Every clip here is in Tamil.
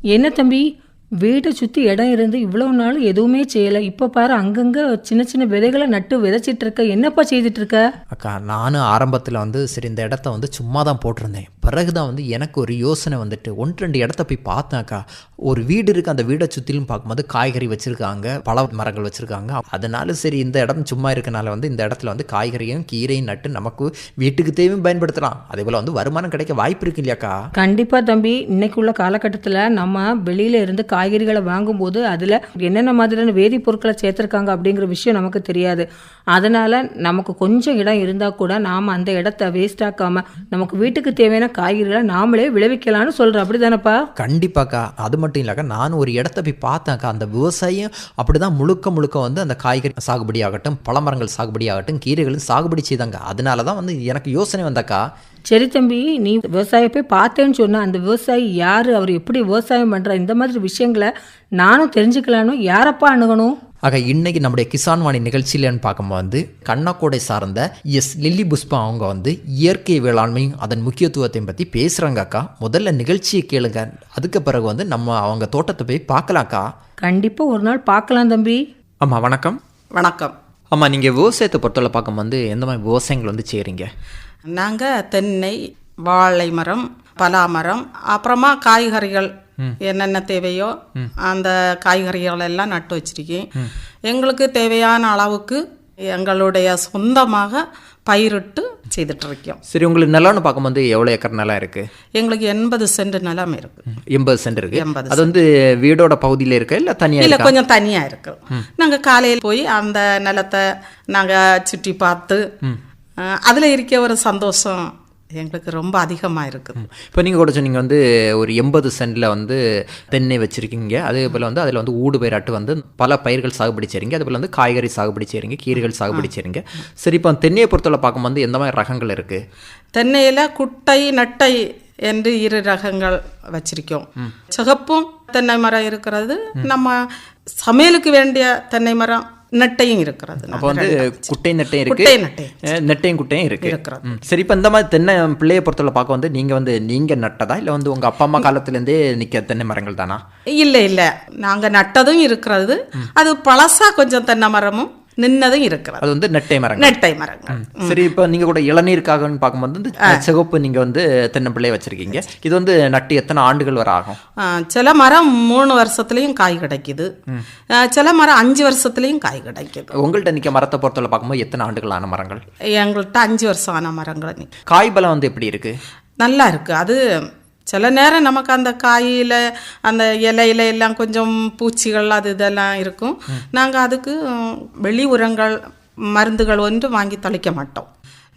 என்ன தம்பி? வீட்டை சுற்றி இடம் இருந்து இவ்வளவு நாள் எதுவுமே செய்யலை. இப்போ பாரு அங்கங்கே சின்ன சின்ன விதைகளை நட்டு விதைச்சிட்டு இருக்க. என்னப்பா செய்துட்டு இருக்க? அக்கா நானும் ஆரம்பத்தில் வந்து சரி இந்த இடத்த வந்து சும்மா தான் போட்டிருந்தேன். பிறகு தான் வந்து எனக்கு ஒரு யோசனை வந்துட்டு ஒன்று ரெண்டு இடத்த போய் பார்த்தேன் அக்கா. ஒரு வீடு இருக்குது அந்த வீடை சுற்றிலும் பார்க்கும்போது காய்கறி வச்சுருக்காங்க பழ மரங்கள் வச்சுருக்காங்க. அதனால சரி இந்த இடம் சும்மா இருக்கனால வந்து இந்த இடத்துல வந்து காய்கறியும் கீரையும் நட்டு நமக்கு வீட்டுக்கு தேவையும் பயன்படுத்தலாம். அதே போல் வந்து வருமானம் கிடைக்க வாய்ப்பு இருக்கு இல்லையாக்கா கண்டிப்பாக தம்பி. இன்னைக்கு உள்ள காலகட்டத்தில் நம்ம வெளியில இருந்து காய்கறிகளை வாங்கும்போது அதில் என்னென்ன மாதிரியான வேதிப்பொருட்களை சேர்த்துருக்காங்க அப்படிங்கிற விஷயம் நமக்கு தெரியாது. அதனால் நமக்கு கொஞ்சம் இடம் இருந்தால் கூட நாம் அந்த இடத்த வேஸ்ட் ஆக்காம நமக்கு வீட்டுக்கு தேவையான காய்கறிகளை நாமளே விளைவிக்கலாம்னு சொல்கிறோம் அப்படி தானப்பா கண்டிப்பாக்கா. அது மட்டும் இல்லைக்கா நானும் ஒரு இடத்த போய் பார்த்தேன்க்கா. அந்த விவசாயம் அப்படி தான் முழுக்க முழுக்க வந்து அந்த காய்கறி சாகுபடி ஆகட்டும் பழமரங்கள் சாகுபடி ஆகட்டும் கீரைகளும் சாகுபடி செய்தாங்க. அதனால தான் வந்து எனக்கு யோசனை வந்தாக்கா. சரி தம்பி நீ விவசாயம் போய் பார்த்தேன்னு சொன்ன. அந்த விவசாயி யார்? அவர் எப்படி விவசாயம் பண்ணுற இந்த மாதிரி விஷயங்களை நானும் தெரிஞ்சுக்கலான்னு யாரப்பா அணுகணும்? ஆக இன்னைக்கு நம்முடைய கிசான் வாணி நிகழ்ச்சியிலன்னு பார்க்கும்போது வந்து கண்ணக்கோடை சார்ந்த எஸ். லில்லி புஷ்பா அவங்க வந்து இயற்கை வேளாண்மையும் அதன் முக்கியத்துவத்தையும் பற்றி பேசுகிறாங்க அக்கா. முதல்ல நிகழ்ச்சியை கேளுங்க. அதுக்கு பிறகு வந்து நம்ம அவங்க தோட்டத்தை போய் பார்க்கலாம்க்கா கண்டிப்பாக ஒரு நாள் பார்க்கலாம் தம்பி. ஆமாம் வணக்கம். வணக்கம். ஆமாம் நீங்கள் விவசாயத்தை பொறுத்தவரை பார்க்கும்போது எந்த மாதிரி விவசாயங்கள் வந்து செய்கிறீங்க நாங்கள் தென்னை வாழை மரம் பலா மரம் அப்புறமா காய்கறிகள். என்னென்ன தேவையோ அந்த காய்கறிகள் எல்லாம் நட்டு வச்சிருக்கேன். எங்களுக்கு தேவையான அளவுக்கு எங்களுடைய சொந்தமாக பயிரிட்டு செய்துட்டு இருக்கோம் சரி உங்களுக்கு நிலம்னு பார்க்கும்போது எவ்வளோ ஏக்கர் நிலம் இருக்குது எங்களுக்கு எண்பது சென்ட் நிலம் இருக்கு. எண்பது சென்ட் இருக்கு. எண்பது அது வந்து வீடோட பகுதியில் இருக்கு இல்லை தனியாக இல்ல இருக்கா? கொஞ்சம் தனியா இருக்கு. நாங்க காலையில் போய் அந்த நிலத்தை நாங்க சுற்றி பார்த்து அதுல இருக்க ஒரு சந்தோஷம் எங்களுக்கு ரொம்ப அதிகமா இருக்குது. இப்போ நீங்கள் கூட சொன்னீங்க வந்து ஒரு எண்பது சென்டில் வந்து தென்னை வச்சுருக்கீங்க. அதே போல் வந்து அதில் வந்து ஊடு பயிராட்டு வந்து பல பயிர்கள் சாகுபடி செய்கிறீங்க அதே போல் வந்து காய்கறி சாகுபடி செய்கிறீங்க கீரைகள் சாகுபடி செய்கிறீங்க சரி இப்போ தென்னையை பொறுத்தவரை பார்க்கும்போது எந்த மாதிரி ரகங்கள் இருக்குது தென்னையில குட்டை நட்டை என்று இரு ரகங்கள் வச்சிருக்கோம். சிகப்பும் தென்னை மரம் இருக்கிறது. நம்ம சமையலுக்கு வேண்டிய தென்னை மரம் நெட்டையும் இருக்கிறது. அப்போ வந்து குட்டை நெட்டையும் இருக்கு. குட்டை நெட்டை. நெட்டையும் குட்டையும் இருக்கு. இருக்கிறது. சரி இப்போ இந்த மாதிரி தென்னை பிள்ளையை பொறுத்தவரை பார்க்க வந்து நீங்கள் வந்து நீங்கள் நட்டதா? இல்லை வந்து உங்கள் அப்பா அம்மா காலத்துலேருந்தே நிற்க தென்னை மரங்கள் தானா? இல்லை இல்லை. நாங்க நட்டதும் இருக்கிறது. அது பழசா கொஞ்சம் தென்னை மரமும் நின்னதும் இருக்கிறது. அது வந்து நெட்டை மரங்கள். நெட்டை மரங்கள். சரி இப்போ நீங்க கூட இளநீருக்காகன்னு பார்க்கும்போது வந்து சிகப்பு நீங்க வந்து தென்னம்பிள்ளையை வச்சிருக்கீங்க. இது வந்து நட்டு எத்தனை ஆண்டுகள் வரை ஆகும்? சில மரம் மூணு வருஷத்துலயும் காய் கிடைக்குது. சில மரம் அஞ்சு வருஷத்துலயும் காய் கிடைக்குது. உங்கள்கிட்ட நிற்க மரத்தை பொறுத்தவரை பார்க்கும்போது எத்தனை ஆண்டுகள் ஆன மரங்கள்? எங்கள்கிட்ட அஞ்சு வருஷம் ஆன மரங்கள். காய் பலம் வந்து எப்படி இருக்கு? நல்லா இருக்கு. அது சில நேரம் நமக்கு அந்த காயில் அந்த இலையில எல்லாம் கொஞ்சம் பூச்சிகள் அது இதெல்லாம் இருக்கும். நாங்கள் அதுக்கு வெளி உரங்கள் மருந்துகள் ஒன்று வாங்கி தொலைக்க மாட்டோம்.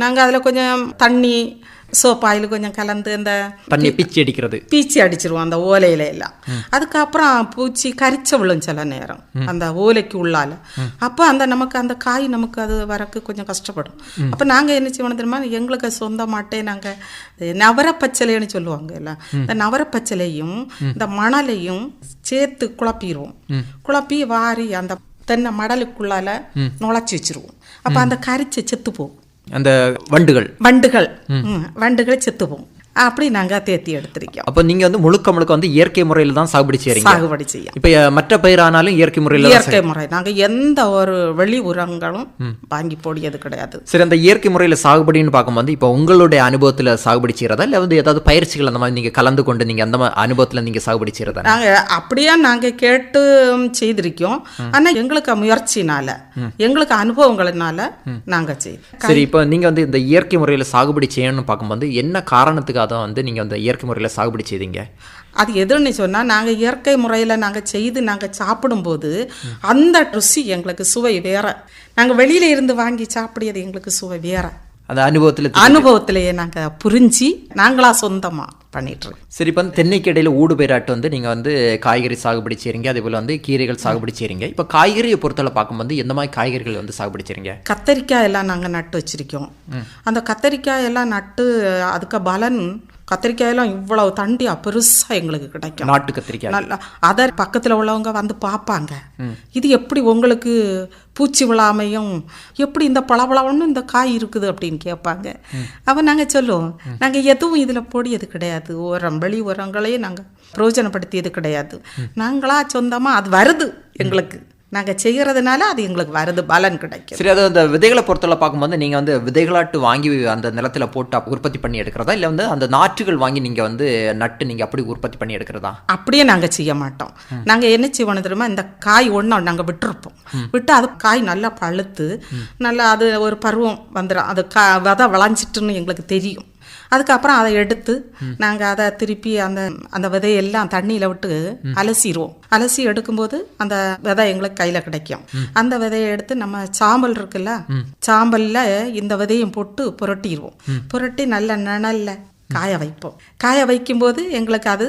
நாங்கள் அதில் கொஞ்சம் தண்ணி சோப் ஆயில் கொஞ்சம் கலந்து அந்த பிச்சு அடிக்கிறது. பீச்சி அடிச்சிருவோம் அந்த ஓலையில எல்லாம். அதுக்கப்புறம் பூச்சி கரிச்ச விழும் சில நேரம் அந்த ஓலைக்கு உள்ளால. அப்போ அந்த நமக்கு அந்த காய் நமக்கு அது வரக்கு கொஞ்சம் கஷ்டப்படும். அப்போ நாங்கள் என்ன செய்வோம் தெரியுமா? எங்களுக்கு சொந்தமாட்டே நாங்கள் நவரப்பச்சலைன்னு சொல்லுவாங்க எல்லாம் இந்த நவரப்பச்சலையும் இந்த மணலையும் சேர்த்து குழப்பிடுவோம் குழப்பி வாரி அந்த தென்னை மடலுக்குள்ளால நுழைச்சி வச்சிருவோம். அப்போ அந்த கரிச்சு செத்து போகும். அந்த வண்டுகள். வண்டுகள். வண்டுகள் செத்து போகும் அப்படி நாங்க தேத்தி எடுத்திருக்கோம். அப்போ நீங்க வந்து முழுக்க முழுக்க வந்து இயற்கை முறையில் தான் சாகுபடி செய்றீங்க. சாகுபடி செய்ய இப்போ மற்ற பயிரானாலும் இயற்கை முறையில் இயற்கை முறை. நாங்க எந்த ஒரு வெளி உரங்களும் வாங்கி போடியது கிடையாது. சரி அந்த இயற்கை முறையில் சாகுபடின்னு பார்க்கும்போது இப்போ உங்களுடைய அனுபவத்தில் சாகுபடி செய்கிறதா இல்லை வந்து ஏதாவது பயிற்சிகள் அந்த மாதிரி நீங்கள் கலந்து கொண்டு நீங்கள் அந்த மாதிரி அனுபவத்தில் நீங்கள் சாகுபடி செய்கிறதா நாங்க அப்படியே நாங்க கேட்டு செய்திருக்கோம். ஆனா எங்களுக்கு முயற்சினால எங்களுக்கு அனுபவங்களினால நாங்க செய்தோம் சரி இப்போ நீங்கள் வந்து இந்த இயற்கை முறையில் சாகுபடி செய்யணும்னு பார்க்கும்போது என்ன காரணத்துக்காக தான் வந்து நீங்கள் அந்த இயற்கை முறையில் சாகுபடி செய்தீங்க? அது எதுன்னு சொன்னால் நாங்கள் இயற்கை முறையில் நாங்கள் செய்து நாங்கள் சாப்பிடும்போது அந்த ருசி எங்களுக்கு சுவை வேற. நாங்கள் வெளியில இருந்து வாங்கி சாப்பிடியது எங்களுக்கு சுவை வேற. அந்த அனுபவத்தில் அனுபவத்திலேயே நாங்க புரிஞ்சு நாங்களா சொந்தமா பண்ணிட்டு இருக்கோம் சரி இப்போ வந்து தென்னைக்கு இடையில ஊடு பயிராட்டு வந்து நீங்கள் வந்து காய்கறி சாகுபடி செய்றீங்க அதே போல் வந்து கீரைகள் சாகுபடி செய்றீங்க. இப்போ காய்கறியை பொறுத்தவரை பார்க்கும்போது எந்த மாதிரி காய்கறிகள் வந்து சாகுபடி செய்றீங்க? கத்தரிக்காய் எல்லாம் நாங்க நட்டு வச்சிருக்கோம். அந்த கத்தரிக்காய் எல்லாம் நட்டு அதுக்கு பலன் கத்தரிக்காய் எல்லாம் இவ்வளவு தண்டியா பெருசா எங்களுக்கு கிடைக்கும். நாட்டு கத்திரிக்காய். நல்லா அதை பக்கத்துல உள்ளவங்க வந்து பார்ப்பாங்க. இது எப்படி உங்களுக்கு பூச்சி விழாமையும் எப்படி இந்த பளபளன்னு இந்த காய் இருக்குது அப்படின்னு கேட்பாங்க. அப்ப நாங்க சொல்லுவோம் நாங்க எதுவும் இதுல பொடியது கிடையாது. உரம் வெளி உரங்களையே நாங்க பிரயோஜனப்படுத்தியது கிடையாது. நாங்களா சொந்தமா அது வருது எங்களுக்கு. நாங்க செய்யறதுனால அது எங்களுக்கு வருது பலன் கிடைக்கும் சரி அது அந்த விதைகளை பொறுத்தவரை பார்க்கும்போது நீங்கள் வந்து விதைகளாட்டு வாங்கி அந்த நிலத்துல போட்டு உற்பத்தி பண்ணி எடுக்கிறதா? இல்லை வந்து அந்த நாற்றுகள் வாங்கி நீங்கள் வந்து நட்டு நீங்கள் அப்படி உற்பத்தி பண்ணி எடுக்கிறதா? அப்படியே நாங்க செய்ய மாட்டோம். நாங்க என்ன செய்வோம் தெரியுமா? இந்த காய் ஒண்ணு நாங்க விட்டுருப்போம். விட்டு அது காய் நல்லா பழுத்து நல்லா அது ஒரு பருவம் வந்துடும் அது கா விதை விளைஞ்சிட்டுன்னு எங்களுக்கு தெரியும். அதுக்கப்புறம் அதை எடுத்து நாங்க அதை திருப்பி அந்த அந்த விதையெல்லாம் தண்ணியில விட்டு அலசிடுவோம் அலசி எடுக்கும்போது அந்த விதை எங்களுக்கு கையில கிடைக்கும். அந்த விதையை எடுத்து நம்ம சாம்பல் இருக்குல்ல சாம்பல்ல இந்த விதையும் போட்டு புரட்டிடுவோம் புரட்டி நல்ல நிழல்ல காய வைப்போம். காய வைக்கும்போது எங்களுக்கு அது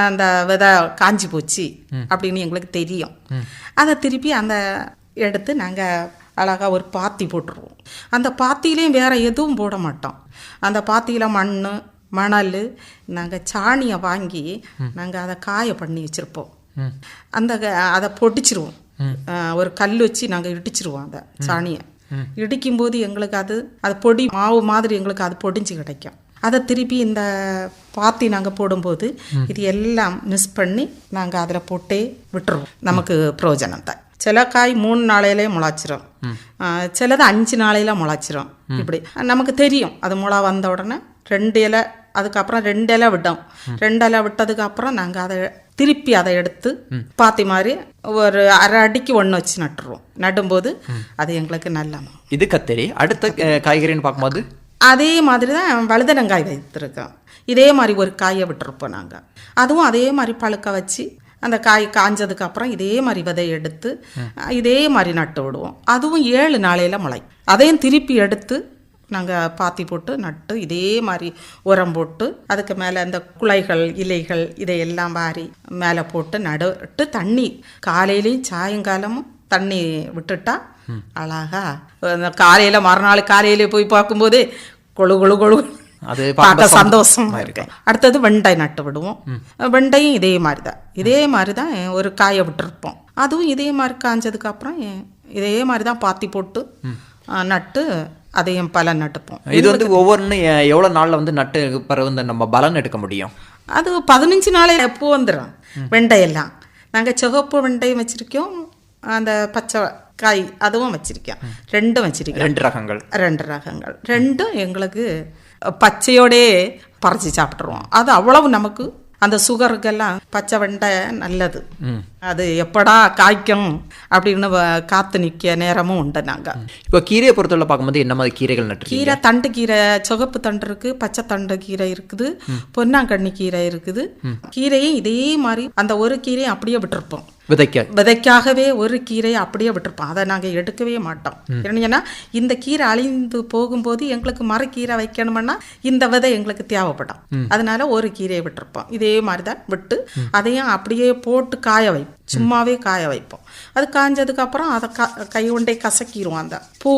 அந்த விதை காஞ்சி போச்சு அப்படின்னு எங்களுக்கு தெரியும். அதை திருப்பி அந்த எடுத்து நாங்கள் அழகா ஒரு பாத்தி போட்டுருவோம். அந்த பாத்தியிலையும் வேற எதுவும் போட மாட்டோம். அந்த பாத்தியில மண் மணல் நாங்கள் சாணியை வாங்கி நாங்கள் அதை காய பண்ணி வச்சுருப்போம். அந்த அதை பொடிச்சிருவோம். ஒரு கல் வச்சு நாங்கள் இடிச்சிருவோம் அந்த சாணியை. இடிக்கும்போது எங்களுக்கு அது அது பொடி மாவு மாதிரி எங்களுக்கு அது பொடிஞ்சு கிடைக்கும். அதை திருப்பி இந்த பாத்தி நாங்கள் போடும்போது இது எல்லாம் மிஸ் பண்ணி நாங்கள் அதில் போட்டே விட்டுருவோம். நமக்கு பிரயோஜனம் தான். சில காய் மூணு நாளையிலே முளைச்சிரும். சிலது அஞ்சு நாளையில முளைச்சிரும். இப்படி. நமக்கு தெரியும். அது முளை வந்த உடனே ரெண்டு இலை அதுக்கப்புறம் ரெண்டு இலை விட்டோம். ரெண்டு இலை விட்டதுக்கு அப்புறம் நாங்கள் அதை திருப்பி அதை எடுத்து பாத்தி மாதிரி ஒரு அரை அடிக்கு ஒன்று வச்சு நட்டுருவோம். நடும்போது அது எங்களுக்கு நல்ல இது கத்தரி. அடுத்த காய்கறின்னு பார்க்கும்போது? அதே மாதிரி தான் வழுதனங்காய் வைத்திருக்கோம். இதே மாதிரி ஒரு காயை விட்டுருப்போம் நாங்கள் அதுவும் அதே மாதிரி பழுக்க வச்சு அந்த காய் காஞ்சதுக்கு அப்புறம் இதே மாதிரி விதை எடுத்து இதே மாதிரி நட்டு விடுவோம். அதுவும் ஏழு நாளையில முளை அதையும் திருப்பி எடுத்து நாங்கள் பாத்தி போட்டு நட்டு இதே மாதிரி உரம் போட்டு அதுக்கு மேலே அந்த குலைகள் இலைகள் இதையெல்லாம் வாரி மேலே போட்டு நடுட்டு தண்ணி காலையிலையும் சாயங்காலமும் தண்ணி விட்டுட்டா அழகா. காலையில மறுநாள் காலையில போய் பார்க்கும்போது கொழு கொழு கொழு அது பார்க்க பார்க்க சந்தோஷமா. இருக்கு. அடுத்தது வெண்டை நட்டு விடுவோம். வெண்டையும் இதே மாதிரி தான் இதே மாதிரி தான் ஒரு காயை விட்டுருப்போம். அதுவும் இதே மாதிரி காஞ்சதுக்கு அப்புறம் இதே மாதிரி தான் பாத்தி போட்டு நட்டு அதையும் பலன் நட்டுப்போம். இது வந்து ஒவ்வொன்று எவ்வளோ நாளில் வந்து நட்டு பிறகு வந்து நம்ம பலன் எடுக்க முடியும்? அது பதினஞ்சு நாளே எப்போ வந்துடும் வெண்டையெல்லாம். நாங்கள் சிவப்பு வெண்டையும் வச்சிருக்கோம் அந்த பச்சை காய் அதுவும் வச்சிருக்கோம். ரெண்டும் வச்சிருக்கோம். ரெண்டு ரகங்கள். ரெண்டு ரகங்கள். ரெண்டும் எங்களுக்கு பச்சையோடே பறிச்சு சாப்பிட்ருவோம் அது அவ்வளவு நமக்கு அந்த சுகருக்கெல்லாம் பச்சை வெண்டை நல்லது. அது எப்படா காய்க்கும் அப்படின்னு காத்து நிற்க நேரமும் உண்டு நாங்கள் இப்போ கீரையை பொறுத்தவரை பார்க்கும்போது என்ன மாதிரி கீரைகள் நட்டுருக்கீங்க? கீரை தண்டு கீரை சிவப்பு தண்டு இருக்கு பச்சை தண்டு கீரை இருக்குது பொன்னாங்கண்ணி கீரை இருக்குது. கீரையும் இதே மாதிரி அந்த ஒரு கீரையும் அப்படியே விட்டுருப்போம். விதைக்க. விதைக்காகவே ஒரு கீரையை அப்படியே விட்டுருப்போம். அதை நாங்கள் எடுக்கவே மாட்டோம். ஏன்னா இந்த கீரை அழிந்து போகும்போது எங்களுக்கு மரக்கீரை வைக்கணும்னா இந்த விதை எங்களுக்கு தேவைப்படும். அதனால ஒரு கீரையை விட்டுருப்போம். இதே மாதிரி தான் விட்டு அதையும் அப்படியே போட்டு காய வை சும்மாவே காய வைப்போம். அது காஞ்சதுக்கு அப்புறம் அதை க கை கொண்டே கசக்கிடுவோம் அந்த பூ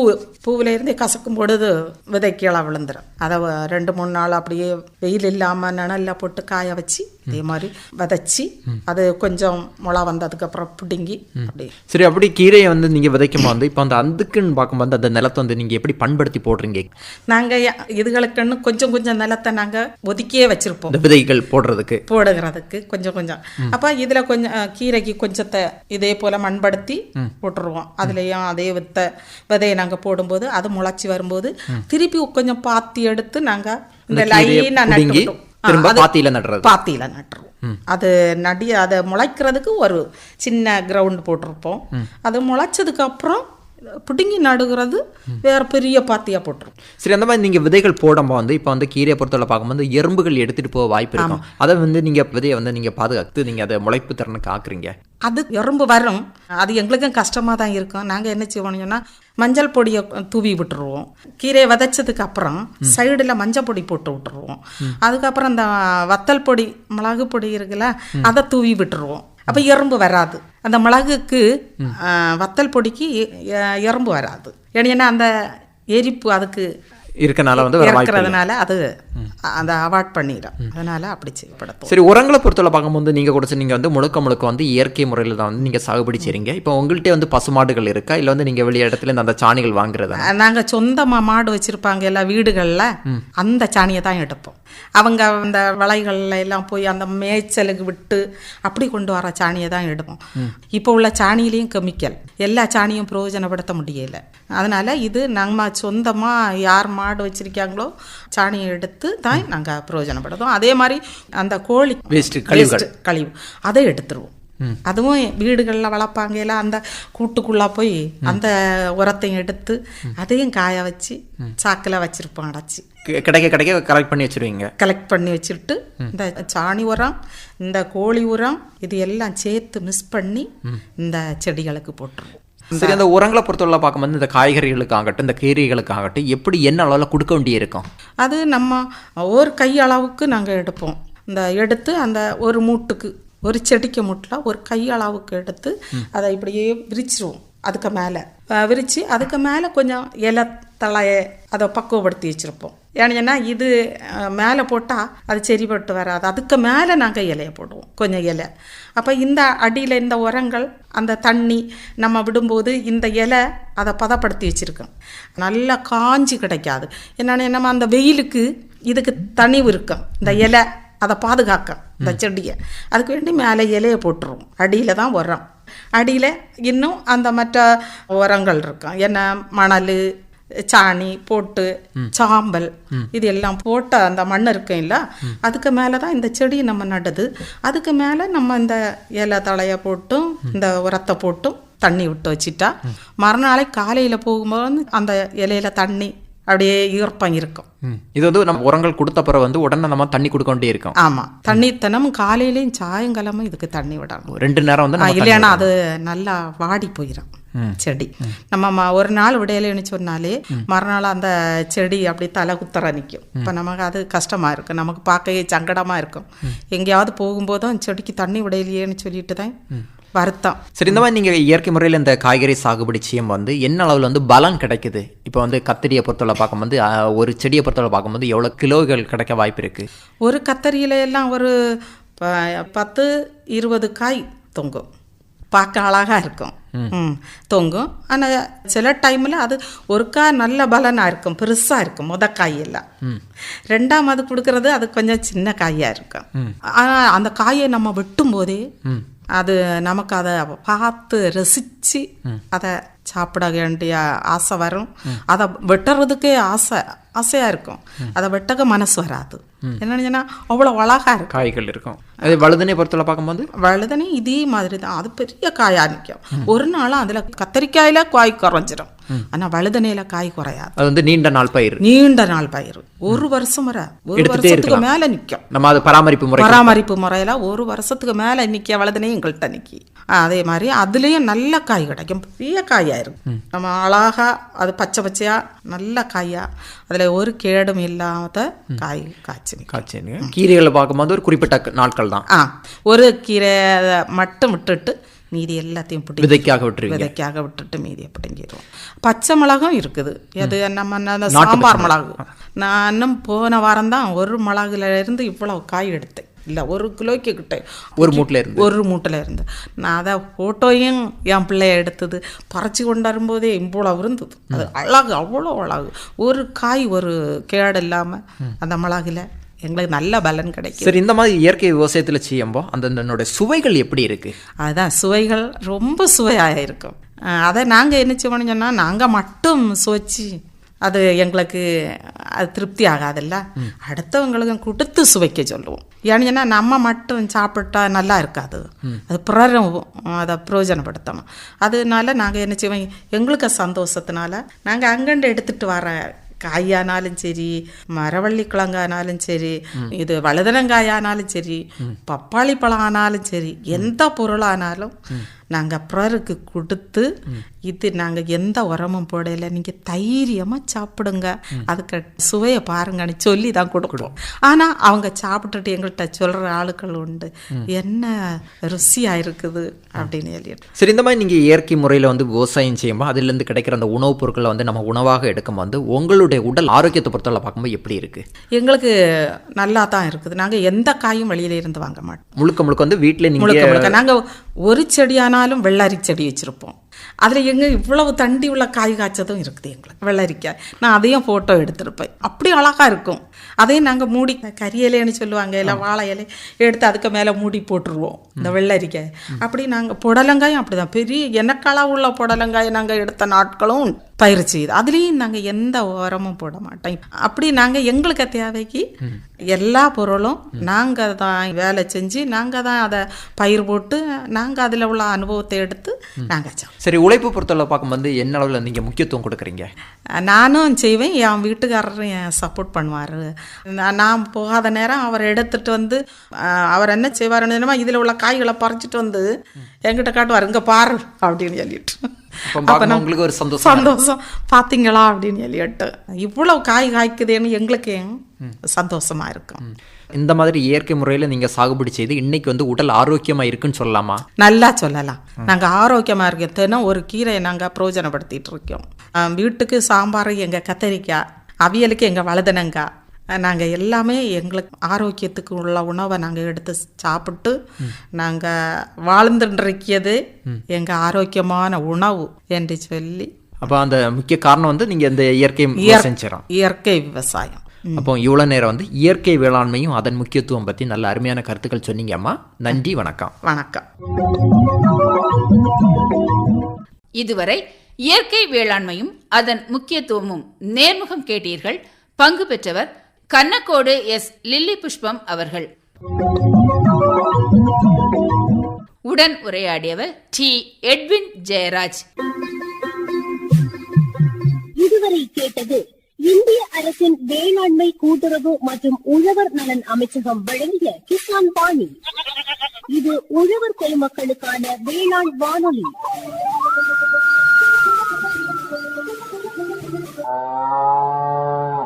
பூவில் இருந்தே கசக்கும் பொழுது விதை கீழே விழுந்துடும் அதை ரெண்டு மூணு நாள் அப்படியே வெயில் இல்லாமல் நிழல்ல போட்டு காய வச்சு அதே மாதிரி விதைச்சி அது கொஞ்சம் முளை வந்ததுக்கப்புறம் பிடுங்கி அப்படி. சரி அப்படி கீரையை வந்து நீங்கள் விதைக்கும் போது இப்போ அந்த அதுக்குன்னு பார்க்கும்போது அந்த நிலத்தை வந்து நீங்கள் எப்படி பண்படுத்தி போடுறீங்க? நாங்கள் இதுகளுக்குன்னு கொஞ்சம் கொஞ்சம் நிலத்தை நாங்கள் ஒதுக்கியே வச்சிருப்போம். விதைகள் போடுறதுக்கு. போடுகிறதுக்கு கொஞ்சம் கொஞ்சம். அப்போ இதில் கொஞ்சம் கீரைக்கு கொஞ்சத்தை இதே போல் மண்படுத்தி போட்டுருவோம். அதுலேயும் அதே வித்த விதையை நாங்கள் போடும்போது அது முளைச்சி வரும்போது திருப்பி கொஞ்சம் பாத்தி எடுத்து நாங்கள் இந்த லைனாக பிடுங்கி நட்டு திரும்ப பாத்தியில நடுறது. பாத்தியில நட்டுருவோம். அது நடி அதை முளைக்கிறதுக்கு ஒரு சின்ன கிரவுண்ட் போட்டிருப்போம். அது முளைச்சதுக்கு அப்புறம் பிடுங்கி நடுகிறது வேற பெரிய பாத்தியா போட்டுருவோம் சரி அந்த மாதிரி நீங்கள் விதைகள் போடும்போது வந்து இப்போ வந்து கீரையை பொறுத்தவரை பார்க்கும்போது எறும்புகள் எடுத்துகிட்டு போக வாய்ப்பு இருக்கும். அதை வந்து நீங்கள் விதையை வந்து நீங்கள் பாதுகாத்து நீங்கள் அதை முளைப்பு திறனுக்கு ஆக்குறீங்க அது எறும்பு வரும். அது எங்களுக்கும் கஷ்டமாக தான் இருக்கும். நாங்கள் என்ன செய்வோம்னா மஞ்சள் பொடியை தூவி விட்டுருவோம். கீரையை விதைச்சதுக்கு அப்புறம் சைடில் மஞ்சள் பொடி போட்டு விட்டுருவோம். அதுக்கப்புறம் அந்த வத்தல் பொடி மிளகு பொடி இருக்குல்ல அதை தூவி விட்டுருவோம். அப்போ எறும்பு வராது. அந்த மிளகுக்கு வத்தல் பொடிக்கு எறும்பு வராது. ஏன்னா அந்த எரிப்பு அதுக்கு இருக்கனால வந்து. இருக்கிறதுனால அது அந்த அவாய்ட் பண்ணிடும் அதனால அப்படி செய்யப்படுத்தும் சரி உரங்களை பொறுத்தவரை பார்க்கும்போது நீங்கள் கூட நீங்கள் வந்து முழுக்க முழுக்க வந்து இயற்கை முறையில் தான் வந்து நீங்கள் சாகுபடி செய்றீங்க. இப்போ உங்கள்கிட்ட வந்து பசுமாடுகள் இருக்கா? இல்லை வந்து நீங்கள் வெளி இடத்துல அந்த சாணிகள் வாங்குறதா? நாங்க சொந்தமா மாடு வச்சிருப்பாங்க எல்லா வீடுகள்ல. அந்த சாணியை தான் எடுப்போம். அவங்க அந்த வளைகள்ல எல்லாம் போய் அந்த மேய்ச்சலுக்கு விட்டு அப்படி கொண்டு வர சாணியை தான் எடுப்போம் இப்போ உள்ள சாணியிலையும் கெமிக்கல் எல்லா சாணியும் பிரயோஜனப்படுத்த முடியல. அதனால இது நம்ம சொந்தமா யார் மாடு வச்சிருக்காங்களோ சாணியை எடுத்து தான் நாங்க பிரயோஜனப்படுத்துவோம். அதே மாதிரி அந்த கோழி waste, கழிவு. அதை எடுத்துருவோம். அதுவும் வீடுகளில் வளர்ப்பாங்கல அந்த கூட்டுக்குள்ளே போய் அந்த உரத்தையும் எடுத்து அதையும் காய வச்சு சாக்கில் வச்சிருப்போம் அடைச்சி. கிடைக்க கிடைக்க கலெக்ட் பண்ணி வச்சிருவீங்க. கலெக்ட் பண்ணி வச்சுட்டு இந்த சாணி உரம் இந்த கோழி உரம் இது எல்லாம் சேர்த்து மிஸ் பண்ணி இந்த செடிகளுக்கு போட்டுருவோம். சரி அந்த உரங்களை பொறுத்தவரை பார்க்கும்போது இந்த காய்கறிகளுக்காகட்டும் இந்த கீரைகளுக்காகட்டும் எப்படி என்ன அளவில் கொடுக்க வேண்டியிருக்கும்? அது நம்ம ஒரு கை அளவுக்கு நாங்கள் எடுப்போம். இந்த எடுத்து அந்த ஒரு மூட்டுக்கு ஒரு செடிக்கு முட்டில் ஒரு கை அளவுக்கு எடுத்து அதை இப்படியே விரிச்சிருவோம். அதுக்கு மேலே. விரித்து அதுக்கு மேலே கொஞ்சம் இலை தழையை அதை பக்குவப்படுத்தி வச்சுருப்போம். ஏன்னா இது மேலே போட்டால் அது செறிபட்டு வராது. அதுக்கு மேலே நாங்கள் இலையை போடுவோம். கொஞ்சம் இலை. அப்போ இந்த அடியில் இந்த உரங்கள் அந்த தண்ணி நம்ம விடும்போது இந்த இலை அதை பதப்படுத்தி வச்சுருக்கோம். நல்லா காஞ்சி கிடைக்காது. என்னென்னா நம்ம அந்த வெயிலுக்கு இதுக்கு தனிவு இருக்கும். இந்த இலை அதை பாதுகாக்கும் இந்த செடியை. அதுக்கு வேண்டி மேலே இலையை போட்டுருவோம் அடியில் தான் உரம். அடியில் இன்னும் அந்த மற்ற உரங்கள் இருக்கும் என்ன மணல் சாணி போட்டு சாம்பல் இது எல்லாம் போட்ட அந்த மண் இருக்கும் இல்ல அதுக்கு மேலே தான் இந்த செடி நம்ம நடுது. அதுக்கு மேலே நம்ம இந்த இலை தழையை போட்டும் இந்த உரத்தை போட்டும் தண்ணி விட்டு வச்சிட்டா மறுநாளை காலையில் போகும்போது அந்த இலையில தண்ணி அப்படியே ஈர்ப்பம் இருக்கும். இது வந்து நம்ம உரங்கள் கொடுத்த பிறகு வந்து உடனே நம்ம தண்ணி கொடுக்க வேண்டிய இருக்கும். ஆமாம் தண்ணி தினமும் காலையிலையும் சாயங்காலமும் இதுக்கு தண்ணி விடணும். ரெண்டு நேரம் வந்து இல்லையானா அது நல்லா வாடி போயிடும் செடி. நம்ம ஒரு நாள் விடையிலன்னு சொன்னாலே மறுநாள் அந்த செடி அப்படி தலை குத்தர நிற்கும் இப்போ நமக்கு அது கஷ்டமா இருக்கும் நமக்கு பார்க்கவே சங்கடமா இருக்கும். எங்கேயாவது போகும்போதும் செடிக்கு தண்ணி விடையிலையேன்னு சொல்லிட்டு தான் வருத்தம். சரி இந்த மாதிரி நீங்கள் இயற்கை முறையில் இந்த காய்கறி சாகுபடி செய்யும் வந்து என்ன அளவில் வந்து பலன் கிடைக்குது? இப்போ வந்து கத்திரியை பொறுத்தவரை பார்க்கும்போது ஒரு செடியை பொறுத்தவரை பார்க்கும்போது எவ்வளோ கிலோகள் கிடைக்க வாய்ப்பு இருக்குது ஒரு கத்தரியில எல்லாம் ஒரு பத்து இருபது காய் தொங்கும். பார்க்க அழகா இருக்கும். ம். தொங்கும். ஆனால் சில டைமில் அது ஒரு காய் நல்ல பலனாக இருக்கும். பெருசாக இருக்கும். முத காய் எல்லாம் ரெண்டாம் அது கொடுக்கறது அது கொஞ்சம் சின்ன காயாக இருக்கும். ஆனால் அந்த காயை நம்ம வெட்டும் போதே அது நமக்கு அதை பார்த்து ரசித்து அதை சாப்பிட வேண்டிய ஆசை வரும். அதை வெட்டுறதுக்கே ஆசை ஆசையாக இருக்கும். அதை வெட்டக மனசு வராது. என்னன்னா அவ்வளோ அழகா இருக்கும். காய்கள் இருக்கும். அது வழுதனை பொறுத்தவரை பார்க்கும்போது? வழுதனே இதே மாதிரி தான். அது பெரிய காயா நிற்கும் ஒரு நாளும் அதில் கத்தரிக்காயில காய் குறைஞ்சிரும். ஆனால் வழுதனையில காய் குறையாது. அது வந்து நீண்ட நாள் பயிர். நீண்ட நாள் பயிர். ஒரு வருஷம் வரை ஒரு வருஷத்துக்கு. மேலே நிற்கும் நம்ம அது பராமரிப்பு முறை பராமரிப்பு முறையில் ஒரு வருஷத்துக்கு மேலே நிற்க வளதுனே எங்கள்கிட்ட நிற்கி அதே மாதிரி அதுலேயும் நல்ல காய் கிடைக்கும். பெரிய காயாக இருக்கும். நம்ம அழகா அது பச்சை பச்சையாக நல்ல காயாக அதில் ஒரு கேடும் இல்லாத காய் காய்ச்சி. காய்ச்சி கீரைகளை பார்க்கும்போது ஒரு குறிப்பிட்ட நாட்கள் தான். ஆ ஒரு கீரை மட்டும் விட்டுட்டு மீதி எல்லாத்தையும் பிடிங்கி விதைக்காக விட்டுருவீங்க. விதைக்காக விட்டுட்டு மீதியை பிடுங்கிடுவோம். பச்சை மிளகும் இருக்குது. அது நம்ம சாம்பார் மிளகு. நான் இன்னும் போன வாரம் தான் ஒரு மிளகுல இருந்து இவ்வளவு காய் எடுத்தேன். இல்லை ஒரு கிலோக்கு கிட்ட. ஒரு மூட்டில் இருந்து. ஒரு மூட்டில் இருந்து. நான் அதை ஃபோட்டோயும் என் பிள்ளைய எடுத்தது. பறிச்சு கொண்டு வரும்போதே இவ்வளவு இருந்தது. அது அழகு அவ்வளோ அழகு. ஒரு காய் ஒரு கேடு இல்லாமல் அந்த மிளகுல எங்களுக்கு நல்ல பலன் கிடைக்கும் சரி இந்த மாதிரி இயற்கை விவசாயத்தில் செய்யும்போது அந்த சுவைகள் எப்படி இருக்கு? அதுதான் சுவைகள் ரொம்ப சுவையாக இருக்கும். அதை நாங்கள் என்ன செய்வோம்னு சொன்னால் நாங்கள் மட்டும் சுவைச்சு அது எங்களுக்கு அது திருப்தி ஆகாதுல்ல. அடுத்தவங்களுக்கும் கொடுத்து சுவைக்க சொல்லுவோம். ஏன்னு நம்ம மட்டும் சாப்பிட்டா நல்லா இருக்காது. அது பிறரும் அதை பிரயோஜனப்படுத்தணும். அதனால நாங்கள் என்ன செய்வோம் எங்களுக்கு சந்தோஷத்தினால நாங்கள் அங்கண்டு எடுத்துட்டு வர காயானாலும் சரி மரவள்ளி கிழங்கானாலும் சரி இது வழுதனங்காயானாலும் சரி பப்பாளி பழம் ஆனாலும் சரி எந்த பொருளானாலும் நாங்கள் பிறருக்கு கொடுத்து இது நாங்கள் எந்த உரமும் போடல. நீங்கள் தைரியமாக சாப்பிடுங்க. அதுக்கு சுவையை பாருங்கன்னு சொல்லி தான் கொடுக்குறோம் ஆனால் அவங்க சாப்பிட்டுட்டு எங்கள்கிட்ட சொல்கிற ஆளுக்கள் உண்டு. என்ன ருசியாக இருக்குது அப்படின்னு சொல்லிட்டு சரி இந்த மாதிரி நீங்கள் இயற்கை முறையில் வந்து விவசாயம் செய்யும்போது அதுலேருந்து கிடைக்கிற அந்த உணவுப் பொருட்களை வந்து நம்ம உணவாக எடுக்கும் வந்து உங்களுடைய உடல் ஆரோக்கியத்தை பொறுத்தவரை பார்க்கும்போது எப்படி இருக்கு? எங்களுக்கு நல்லா தான் இருக்குது. நாங்கள் எந்த காயும் வெளியில இருந்து வாங்க மாட்டோம். முழுக்க முழுக்க வந்து வீட்டில் முழுக்க முழுக்க. நாங்கள் ஒரு செடியானாலும் வெள்ளரி செடி வச்சுருப்போம். அதில் எங்க இவ்வளவு தண்டி உள்ள காய் காய்ச்சதும் இருக்குது எங்களுக்கு வெள்ளரிக்காய். நான் அதையும் ஃபோட்டோ எடுத்திருப்பேன். அப்படி அழகா இருக்கும். அதையும் நாங்கள் மூடி கறி இலைன்னு சொல்லுவாங்க இல்லை வாழை இலை எடுத்து அதுக்கு மேலே மூடி போட்டுருவோம் இந்த வெள்ளரிக்காய். அப்படி நாங்கள் புடலங்காயும் அப்படிதான். பெரிய எனக்களவு உள்ள புடலங்காயை நாங்கள் எடுத்த நாட்களும் பயிர் செய்யுது அதுலேயும் நாங்கள் எந்த உரமும் போட மாட்டோம். அப்படி நாங்கள் எங்களுக்கு தேவைக்கு எல்லா பொருளும் நாங்கள் தான் வேலை செஞ்சு நாங்கள் தான் அதை பயிர் போட்டு நாங்கள் அதில் உள்ள அனுபவத்தை எடுத்து நாங்கள் சரி உழைப்பு பொறுத்தவரை பார்க்கும்போது என்ன அளவில் நீங்கள் முக்கியத்துவம் கொடுக்குறீங்க? நானும் செய்வேன். என் வீட்டுக்காரரும் என் சப்போர்ட் பண்ணுவார். நான் போகாத நேரம் அவர் எடுத்துட்டு வந்து அவர் என்ன செய்வாருன்னு இதில் உள்ள காய்களை பறிச்சிட்டு வந்து என்கிட்ட காட்டுவார். இங்கே பாரு அப்படின்னு சொல்லிட்டு. உங்களுக்கு ஒரு சந்தோஷம் சந்தோஷம். பார்த்தீங்களா அப்படின்னு சொல்லிட்டு இவ்வளவு காய் காய்க்குதுன்னு எங்களுக்கு சந்தோஷமா இருக்கும் இந்த மாதிரி இயற்கை முறையில் நீங்கள் சாகுபடி செய்து இன்னைக்கு வந்து உடல் ஆரோக்கியமாக இருக்குன்னு சொல்லலாமா? நல்லா சொல்லலாம். நாங்கள் ஆரோக்கியமாக இருக்கோம் தினம் ஒரு கீரையை நாங்கள் பிரயோஜனப்படுத்திட்டு இருக்கோம். வீட்டுக்கு சாம்பார் எங்கள் கத்தரிக்காய் அவியலுக்கு எங்கள் வழுதனங்காய் நாங்கள் எல்லாமே எங்களுக்கு ஆரோக்கியத்துக்கு உள்ள உணவை நாங்கள் எடுத்து சாப்பிட்டு நாங்கள் வாழ்ந்துருக்கியது எங்கள் ஆரோக்கியமான உணவு என்று சொல்லி. அப்போ அந்த முக்கிய காரணம் வந்து நீங்கள் இந்த இயற்கை செய்கிறோம் இயற்கை விவசாயம். அப்போ இவ்வளோ நேரம் வந்து இயற்கை வேளாண்மையும் அதன் முக்கியத்துவம் பற்றி நல்ல அருமையான கருத்துக்கள் சொன்னீங்க அம்மா. நன்றி வணக்கம். வணக்கம். இதுவரை இயற்கை வேளாண்மையும் அதன் முக்கியத்துவமும் நேர்முகம் கேட்டீர்கள். பங்கு பெற்றவர் கன்னக்கோடு எஸ். லில்லி புஷ்பம் அவர்கள். உடன் உரையாடியவர் டி. எட்வின் ஜெயராஜ். இதுவரை கேட்டது இந்திய அரசின் வேளாண்மை கூட்டுறவு மற்றும் உழவர் நலன் அமைச்சகம் வழங்கிய கிசான் பாணி. இது உழவர் பெருமக்களுக்கான வேளாண் வானொலி.